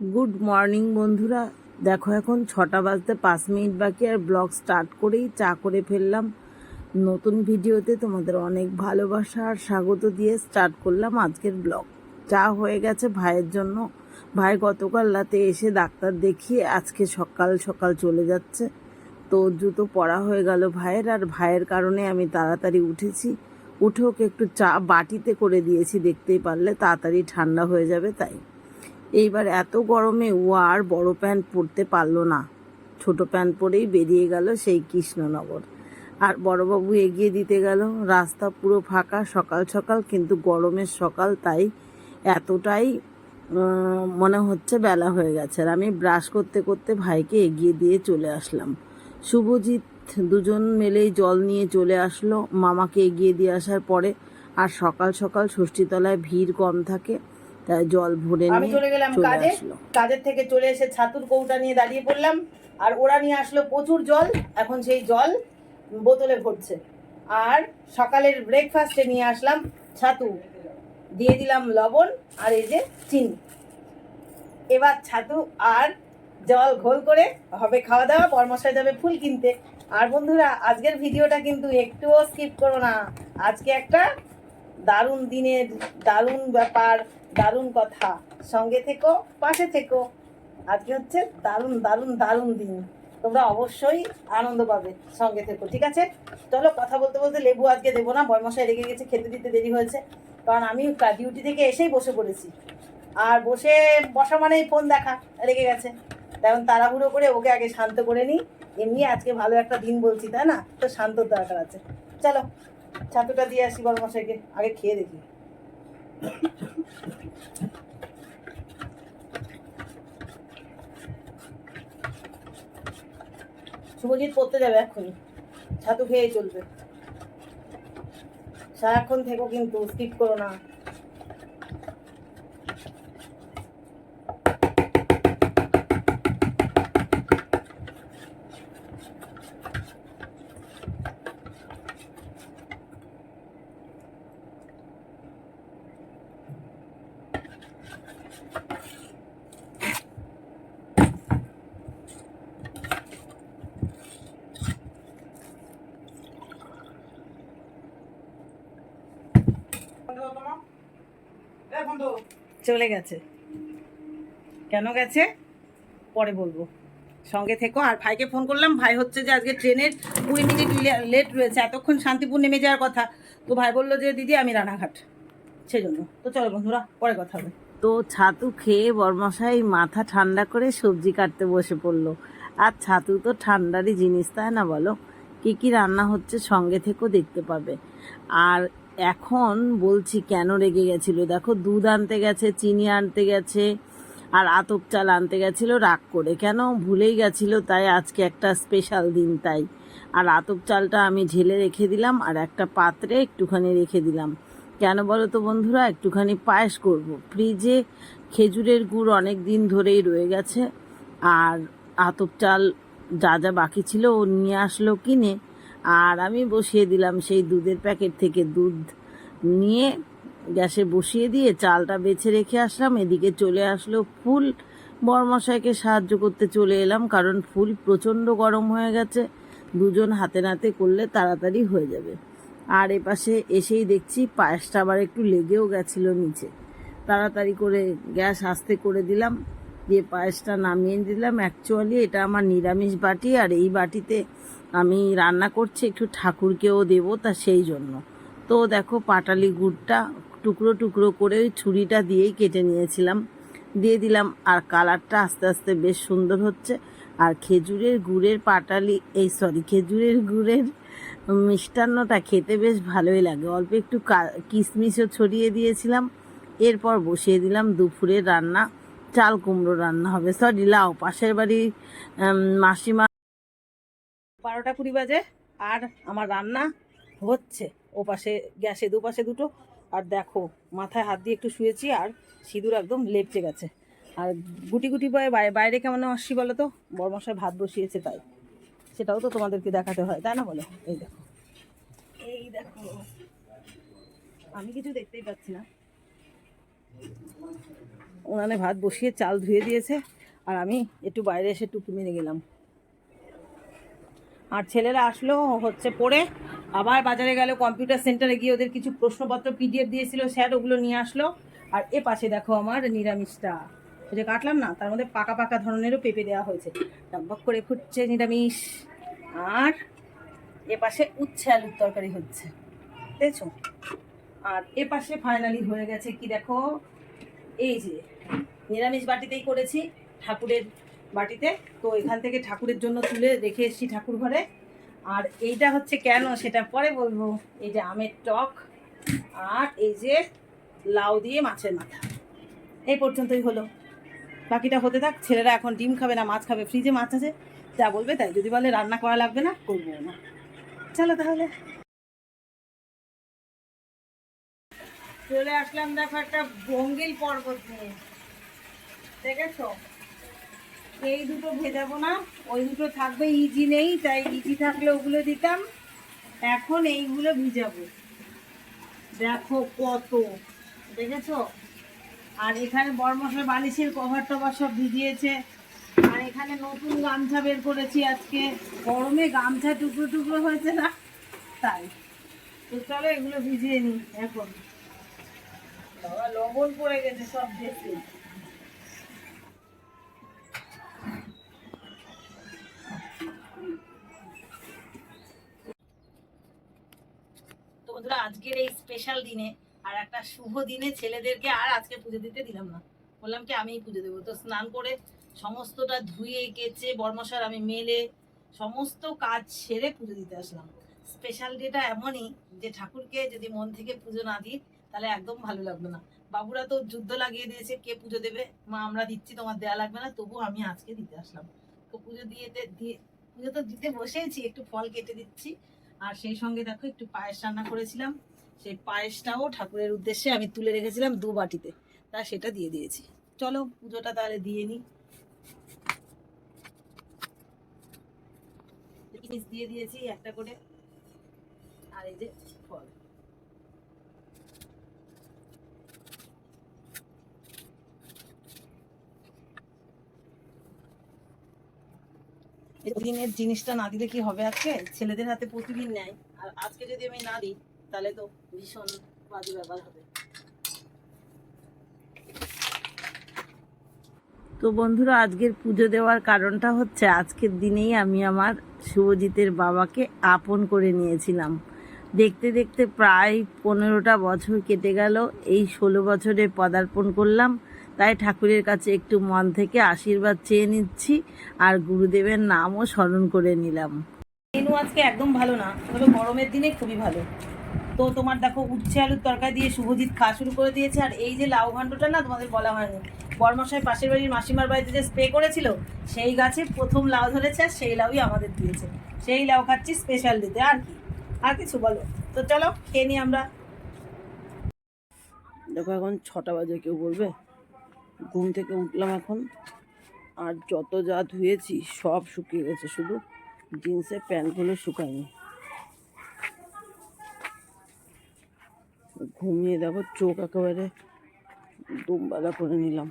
Good morning বন্ধুরা। দেখো এখন ছটা বাজতে পাঁচ মিনিট বাকি আর ব্লগ স্টার্ট করেই চা করে ফেললাম। নতুন ভিডিওতে তোমাদের অনেক ভালোবাসা আর স্বাগত দিয়ে স্টার্ট করলাম আজকের ব্লগ। চা হয়ে গেছে ভাইয়ের জন্য। ভাই গতকাল রাতে এসে ডাক্তার দেখিয়ে আজকে সকাল সকাল চলে যাচ্ছে। তো জুতো পড়া হয়ে গেল ভাইয়ের আর ভাইয়ের কারণে আমি তাড়াতাড়ি উঠেছি। উঠে ওকে একটু চা বাটিতে করে দিয়েছি, দেখতেই পারলে। তাড়াতাড়ি ঠান্ডা হয়ে যাবে তাই। এইবার এত গরমে ও আর বড় প্যান্ট পরতে পারল না। ছোট প্যান্ট পরেই বেরিয়ে গেল সেই কৃষ্ণনগর। আর বড়বাবু এগিয়ে দিতে গেল। রাস্তা পুরো ফাঁকা, সকাল সকাল, কিন্তু গরমের সকাল তাই এতটাই মনে হচ্ছে বেলা হয়ে গেছে। আর আমি ব্রাশ করতে করতে ভাইকে এগিয়ে দিয়ে চলে আসলাম। শুভজিৎ দুজন মিলেই জল নিয়ে চলে আসলো। মামাকে এগিয়ে দিয়ে আসার পরে আর সকাল সকাল ষষ্ঠীতলায় ভিড় কম থাকে। জল ভরে আমি চলে গেলাম কাজে। কাজের থেকে চলে এসে ছাতুর কৌটা নিয়ে দাঁড়িয়ে পড়লাম। আর ওরা নিয়ে আসলো প্রচুর জল। এখন সেই জল বোতলে ভরছে। আর সকালের ব্রেকফাস্টে নিয়ে আসলাম ছাতু। দিয়ে দিলাম লবণ আর এই যে চিনি। এবার ছাতু আর জল ঘোল করে হবে খাওয়া দাওয়া পরমশাই যাবে ফুল কিনতে। আর বন্ধুরা আজকের ভিডিওটা কিন্তু একটুও স্কিপ করো না। আজকে একটা দারুণ দিনের দারুণ ব্যাপার। দারুণ কথা। সঙ্গে থেকো, পাশে থেকো। আজকে হচ্ছে দারুণ দারুণ দারুণ দিন। তোমরা অবশ্যই আনন্দ পাবে সঙ্গে থেকো, ঠিক আছে? চলো কথা বলতে বলতে লেবু আজকে দেবো না, বর্মশাই রেগে গেছে, খেতে দিতে দেরি হয়েছে। কারণ আমি ডিউটি থেকে এসেই বসে পড়েছি। আর বসে বসা মানেই ফোন দেখা, রেগে গেছে। তেমন তাড়াহুড়ো করে ওকে আগে শান্ত করে নিই। এমনি আজকে ভালো একটা দিন বলছি, তাই না? তো শান্তর দরকার আছে। চলো, ছাতুটা দিয়ে আসি বড়মশাইকে আগে খেয়ে দেখি। শুভজিৎ পড়তে যাবে এক্ষুনি। ছাতু খেয়ে চলবে। সারাক্ষণ থেকো কিন্তু স্কিপ করো না। চলে গেছে। কেন গেছে? পরে বলব। সঙ্গে থেকো। আর ভাইকে ফোন করলাম ভাই হচ্ছে যে আজকে ট্রেনের কুড়ি মিনিট লেট রয়েছে। এতক্ষণ শান্তিপুর নেমে যাওয়ার কথা। তো ভাই বলল যে দিদি আমি রানাঘাট। সেই জন্য তো চলো বন্ধুরা পরে কথা হবে। তো ছাতু খেয়ে বরমশাই মাথা ঠান্ডা করে সবজি কাটতে বসে পড়ল। আর ছাতু তো ঠান্ডারই জিনিস তাই না বলো? কি কি রান্না হচ্ছে সঙ্গে থেকেও দেখতে পাবে। আর এখন বলছি কেন রেগে গেছিল? দেখো, দুধ আনতে গেছে, চিনি আনতে গেছে, আর আতপ চাল আনতে গেছিল, রাগ করে। কেন? ভুলেই গেছিল, তাই আজকে একটা স্পেশাল দিন তাই। আর আতপ চালটা আমি ঝেলে রেখে দিলাম, আর একটা পাত্রে একটুখানি রেখে দিলাম। কেন বলো তো বন্ধুরা? একটুখানি পায়েস করব। ফ্রিজে খেজুরের গুড় অনেক দিন ধরেই রয়ে গেছে, আর আতপ চাল যা যা বাকি ছিল ও নিয়ে আসলো কিনে। আর আমি বসিয়ে দিলাম সেই দুধের প্যাকেট থেকে দুধ নিয়ে গ্যাসে বসিয়ে দিয়ে চালটা বেছে রেখে আসলাম। এদিকে চলে আসলো ফুল। বরমশাইকে সাহায্য করতে চলে এলাম, কারণ ফুল প্রচণ্ড গরম হয়ে গেছে। দুজন হাতে নাতে করলে তাড়াতাড়ি হয়ে যাবে। আর এপাশে এসেই দেখছি পায়েসটা আবার একটু লেগেও গেছিল নিচে। তাড়াতাড়ি করে গ্যাস আস্তে করে দিলাম। দিয়ে পায়েসটা নামিয়ে দিলাম। অ্যাকচুয়ালি এটা আমার নিরামিষ বাটি আর এই বাটিতে আমি রান্না করছি একটু ঠাকুরকেও দেবো তা সেই জন্য। তো দেখো পাটালি গুড়টা টুকরো টুকরো করে ওই ছুরিটা দিয়েই কেটে নিয়েছিলাম। দিয়ে দিলাম আর কালারটা আস্তে আস্তে বেশ সুন্দর হচ্ছে। আর খেজুরের গুড়ের পাটালি, এই সরি খেজুরের গুড়ের মিষ্টান্নটা খেতে বেশ ভালোই লাগে। অল্প একটু কিশমিশও ছড়িয়ে দিয়েছিলাম। এরপর বসিয়ে দিলাম দুপুরের রান্না। চাল কুমড়ো রান্না হবে। সরি লাউ। পাশের বাড়ি মাসিমা বারোটা কুড়ি বাজে আর আমার রান্না হচ্ছে। ও পাশে গ্যাসে দুপাশে দুটো। আর দেখো, মাথায় হাত দিয়ে একটু শুয়েছি আর সিঁদুর একদম লেপচে গেছে। আর গুটি গুটি বয়ে বাইরে কেমন আসছি বলো তো? বরমশাই ভাত বসিয়েছে তাই। সেটাও তো তোমাদেরকে দেখাতে হয়, তাই না বলো? এই দেখো। এই দেখো। আমি কিছু দেখতেই পাচ্ছি না। উনানে ভাত বসিয়ে চাল ধুয়ে দিয়েছে, আর আমি একটু বাইরে এসে টুকি মেরে গেলাম। আর ছেলেরা আসলো হচ্ছে পড়ে, আবার বাজারে গেল কম্পিউটার সেন্টারে গিয়ে ওদের কিছু প্রশ্নপত্র পিডিএফ দিয়েছিল, স্যার ওগুলো নিয়ে আসলো। আর এ পাশে দেখো আমার নিরামিষটা। যে কাটলাম না, তার মধ্যে পাকা পাকা ধরনেরও পেঁপে দেওয়া হয়েছে। টকবক করে ফুটছে নিরামিষ। আর এ পাশে উচ্ছে আলুর তরকারি হচ্ছে। দেখছ? আর এ পাশে ফাইনালি হয়ে গেছে কি দেখো? এই যে, নিরামিষ বাটিতেই করেছি, ঠাকুরের বাটিতে। তো এখান থেকে ঠাকুরের জন্য তুলে রেখে এসেছি ঠাকুর ঘরে। আর এইটা হচ্ছে কেন সেটা পরে বলব। এই যে আমের টক আর এই যে লাউ দিয়ে মাছের মাথা। এই পর্যন্তই হলো। বাকিটা হতে থাক, ছেলেরা এখন ডিম খাবে না, মাছ খাবে, ফ্রিজে মাছ আছে, যা বলবে তাই। যদি বলে রান্না করা লাগবে না করব না। চলো তাহলে। চলে আসলাম দেখো একটা বঙ্গিল পর্বত নিয়ে। দেখেছ? এই দুটো ভেজাবো না, ওই দুটো থাকবে ইজি নেই, তাই ইজি থাকলে ওগুলো দিতাম। এখন এইগুলো ভিজাবো। দেখো কত, দেখেছ? আর এখানে বরমশার বালিশের কভার টভার সব ভিজিয়েছে। আর এখানে নতুন গামছা বের করেছি আজকে। গরমে গামছা টুকরো টুকরো হয়েছে না? তাই। তো চলো এগুলো ভিজিয়ে নিই এখন। লবণ পড়ে গেছে সব বন্ধুরা, আজকের এই স্পেশাল দিনে আর একটা শুভ দিনে ছেলেদেরকে আর আজকে পুজো দিতে দিলাম না। বললাম কি, আমিই পুজো দেবো। তো স্নান করে সমস্তটা ধুয়ে, কেচে, বর্মশার আমি মেলে সমস্ত কাজ সেরে পুজো দিতে আসলাম। স্পেশাল ডেটা এমনই যে ঠাকুরকে যদি মন থেকে পুজো না দিই তাহলে একদম ভালো লাগবে না। বাবুরা তো যুদ্ধ লাগিয়ে দিয়েছে, কে পুজো দেবে? মা, আমরা দিচ্ছি, তোমার দেয়া লাগবে না, তবু আমি আজকে দিতে আসলাম। তো পুজো দিয়ে দিয়ে, পুজো তো দিতে বসেছি একটু ফল কেটে দিচ্ছি। আর সেই সঙ্গে দেখো, একটু পায়েস রান্না করেছিলাম। সেই পায়েসটাও ঠাকুরের উদ্দেশ্যে আমি তুলে রেখেছিলাম দু বাটিতে। তা সেটা দিয়ে দিয়েছি। চলো, পুজোটা তাহলে দিয়ে নিই দিয়ে দিয়েছি একটা করে। আর এই যে প্রতিদিনের জিনিসটা না দিলে কি হবে আজকে? ছেলেদের হাতে প্রতিদিন নেয়। আর আজকে যদি আমি না দিই, তাহলে তো ভীষণ বাজে ব্যাপার হবে। তো বন্ধুরা, আজকের পুজো দেওয়ার কারণটা হচ্ছে আজকের দিনেই আমি আমার শুভজিতের বাবাকে আপন করে নিয়েছিলাম। দেখতে দেখতে প্রায় পনেরোটা বছর কেটে গেল। এই ষোলো বছরে পদার্পণ করলাম। তাই ঠাকুরের কাছে একটু মন থেকে আশীর্বাদ চেয়ে নিচ্ছি আর গুরুদেবের নামও স্মরণ করে নিলাম। মেনু আজকে একদম ভালো না তবে গরমের দিনে খুবই ভালো। তো তোমার দেখো উচ্ছে আলুর তরকারি দিয়ে শুভজিৎ খাওয়া শুরু করে দিয়েছে আর এই যে লাউ ঘন্টটা না তোমাদের বলা হয়নি বর্মশাই পাশের বাড়ির মাসিমার বাড়িতে যে স্প্রে করেছিল সেই গাছে প্রথম লাউ ধরেছে আর সেই লাউই আমাদের দিয়েছে। সেই লাউ খাচ্ছি স্পেশাল দিতে আর কি? আর কিছু বলো? তো চলো খেয়ে নিই আমরা। দেখো এখন ছটা বাজে কেউ বলবে? ঘুম থেকে উঠলাম এখন। আর যত যা ধুয়েছি সব শুকিয়ে গেছে, শুধু জিন্সের প্যান্টগুলো শুকায়নি। ঘুমিয়ে দেখো, চোখ একেবারে দুমবেলা করে নিলাম।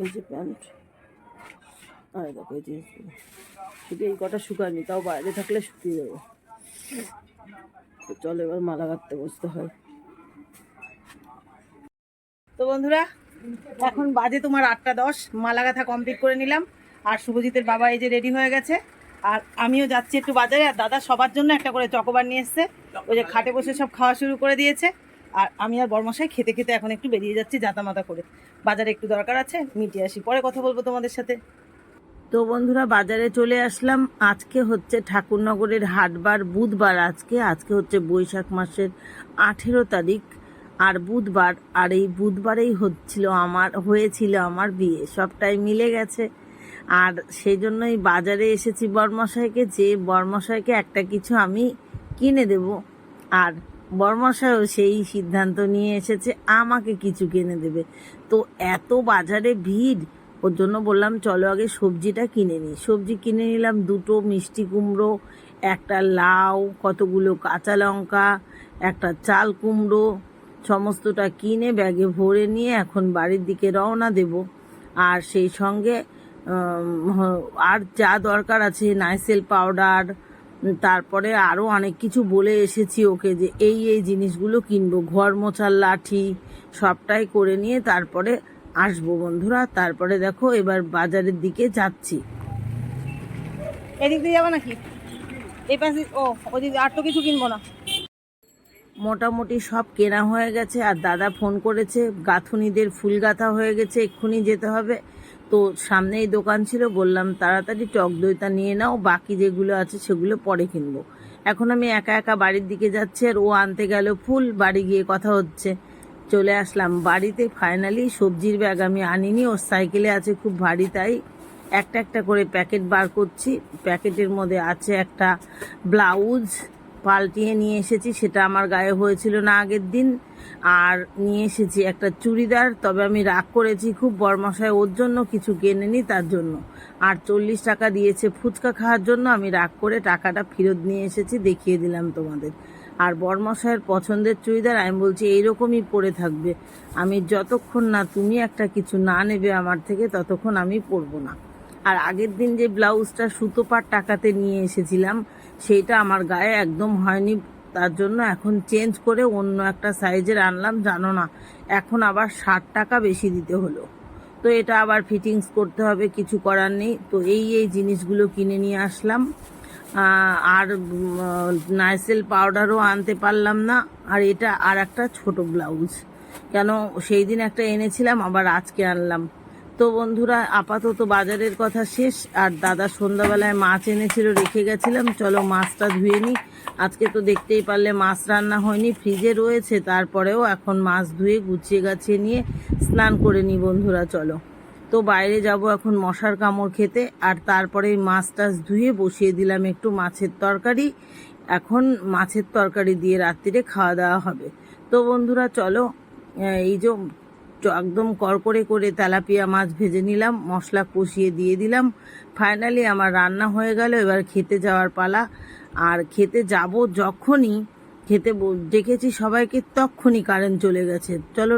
এই যে প্যান্ট, আর দেখো এই জিন্সগুলো। শুধু এই কটা শুকায়নি, তাও বাইরে থাকলে শুকিয়ে যাবে। চলো এবার মালা গাঁথতে বসতে হয়। তো বন্ধুরা, এখন বাজে তোমার আটটা দশ, মালাগাথা কমপ্লিট করে নিলাম। আর শুভজিতের বাবা এই যে রেডি হয়ে গেছে। আর আমিও যাচ্ছি একটু বাজারে, আর দাদা সবার জন্য একটা করে চকোবার নিয়ে এসছে। ওই যে খাটে বসে সব খাওয়া শুরু করে দিয়েছে। আর আমি আর বর্মশাই খেতে খেতে এখন একটু বেরিয়ে যাচ্ছি জাতা মাতা করে। বাজারে একটু দরকার আছে, মিটিয়ে আসি। পরে কথা বলব তোমাদের সাথে। তো বন্ধুরা, বাজারে চলে আসলাম। আজকে হচ্ছে ঠাকুরনগরের হাটবার বুধবার আজকে। আজকে হচ্ছে বৈশাখ মাসের আঠেরো তারিখ। আর বুধবার, আর এই বুধবারেই হচ্ছিল আমার, হয়েছিল আমার বিয়ে, সবটাই মিলে গেছে। আর সেই জন্যই বাজারে এসেছি বর্মশাইকে, যে বর্মশাইকে একটা কিছু আমি কিনে দেব। আর বর্মশাইও সেই সিদ্ধান্ত নিয়ে এসেছে, আমাকে কিছু কিনে দেবে। তো এত বাজারে ভিড়, ওর জন্য বললাম, চলো আগে সবজিটা কিনে নিই। সবজি কিনে নিলাম, দুটো মিষ্টি কুমড়ো, একটা লাউ, কতগুলো কাঁচা লঙ্কা, একটা চাল কুমড়ো সমস্তটা কিনে ব্যাগে ভরে নিয়ে এখন বাড়ির দিকে রওনা দেব। আর সেই সঙ্গে আর যা দরকার আছে, নাইসেল পাউডার, তারপরে আরও অনেক কিছু বলে এসেছি ওকে যে এই এই জিনিসগুলো কিনবো। ঘর মোছার লাঠি সবটাই করে নিয়ে তারপরে আসব বন্ধুরা। তারপরে দেখো এবার বাজারের দিকে যাচ্ছি। এদিক দিয়ে যাব নাকি? এই পাশে, ও, ওদিক আর তো কিছু কিনবো না। মোটামুটি সব কেনা হয়ে গেছে আর দাদা ফোন করেছে, গাঁথুনিদের ফুল গাঁথা হয়ে গেছে, এক্ষুনি যেতে হবে। তো সামনেই দোকান ছিল, বললাম, তাড়াতাড়ি টক দইটা নিয়ে নাও, বাকি যেগুলো আছে সেগুলো পরে কিনবো। এখন আমি একা একা বাড়ির দিকে যাচ্ছি আর ও আনতে গেল ফুল, বাড়ি গিয়ে কথা হচ্ছে। চলে আসলাম। বাড়িতে ফাইনালি সবজির ব্যাগ আমি আনিনি, ওর সাইকেলে আছে খুব ভারী তাই। একটা একটা করে প্যাকেট বার করছি। প্যাকেটের মধ্যে আছে একটা ব্লাউজ পাল্টিয়ে নিয়ে এসেছি, সেটা আমার গায়ে হয়েছিল না আগের দিন। আর নিয়ে এসেছি একটা চুড়িদার, তবে আমি রাগ করেছি খুব বরমশায়, ওর জন্য কিছু কেনেনি তার জন্য। আর চল্লিশ টাকা দিয়েছে ফুচকা খাওয়ার জন্য, আমি রাগ করে টাকাটা ফেরত নিয়ে এসেছি, দেখিয়ে দিলাম তোমাদের। আর বরমশাইয়ের পছন্দের চুড়িদার, আমি বলছি এইরকমই পরে থাকবে। আমি যতক্ষণ না তুমি একটা কিছু না নেবে আমার থেকে, ততক্ষণ আমি পরবো না। আর আগের দিন যে ব্লাউজটা সুতো পাট টাকাতে নিয়ে এসেছিলাম, সেইটা আমার গায়ে একদম হয়নি। তার জন্য এখন চেঞ্জ করে অন্য একটা সাইজের আনলাম, জানো না। এখন আবার ষাট টাকা বেশি দিতে হলো। তো এটা আবার ফিটিংস করতে হবে, কিছু করার নেই। তো এই এই জিনিসগুলো কিনে নিয়ে আসলাম। আর নাইসেল পাউডারও আনতে পারলাম না। আর এটা আর একটা ছোট ব্লাউজ। কেন, সেই দিন একটা এনেছিলাম, আবার আজকে আনলাম। তো বন্ধুরা, আপাতত বাজারের কথা শেষ। আর দাদা সন্ধ্যাবেলায় মাছ এনেছিল, রেখে গেছিলাম। চলো মাছটা ধুয়ে নিই। আজকে তো দেখতেই পারলে মাছ রান্না হয়নি, ফ্রিজে রয়েছে। তারপরেও এখন মাছ ধুয়ে, গুছিয়ে গাছিয়ে নিয়ে স্নান করে নিই বন্ধুরা, চলো। তো বাইরে যাব এখন মশার কামড় খেতে। আর তারপরে মাছ টাছ ধুয়ে বসিয়ে দিলাম একটু মাছের তরকারি। এখন মাছের তরকারি দিয়ে রাত্রিরে খাওয়া দাওয়া হবে। তো বন্ধুরা, চলো এই যে একদম করকরে করে তেলাপিয়া মাছ ভেজে নিলাম, মশলা কষিয়ে দিয়ে দিলাম। ফাইনালি আমার রান্না হয়ে গেল, এবার খেতে যাওয়ার পালা। আর খেতে যাব যখনই, খেতে ডেকেছি সবাইকে তখনই কারেন্ট চলে গেছে। চলো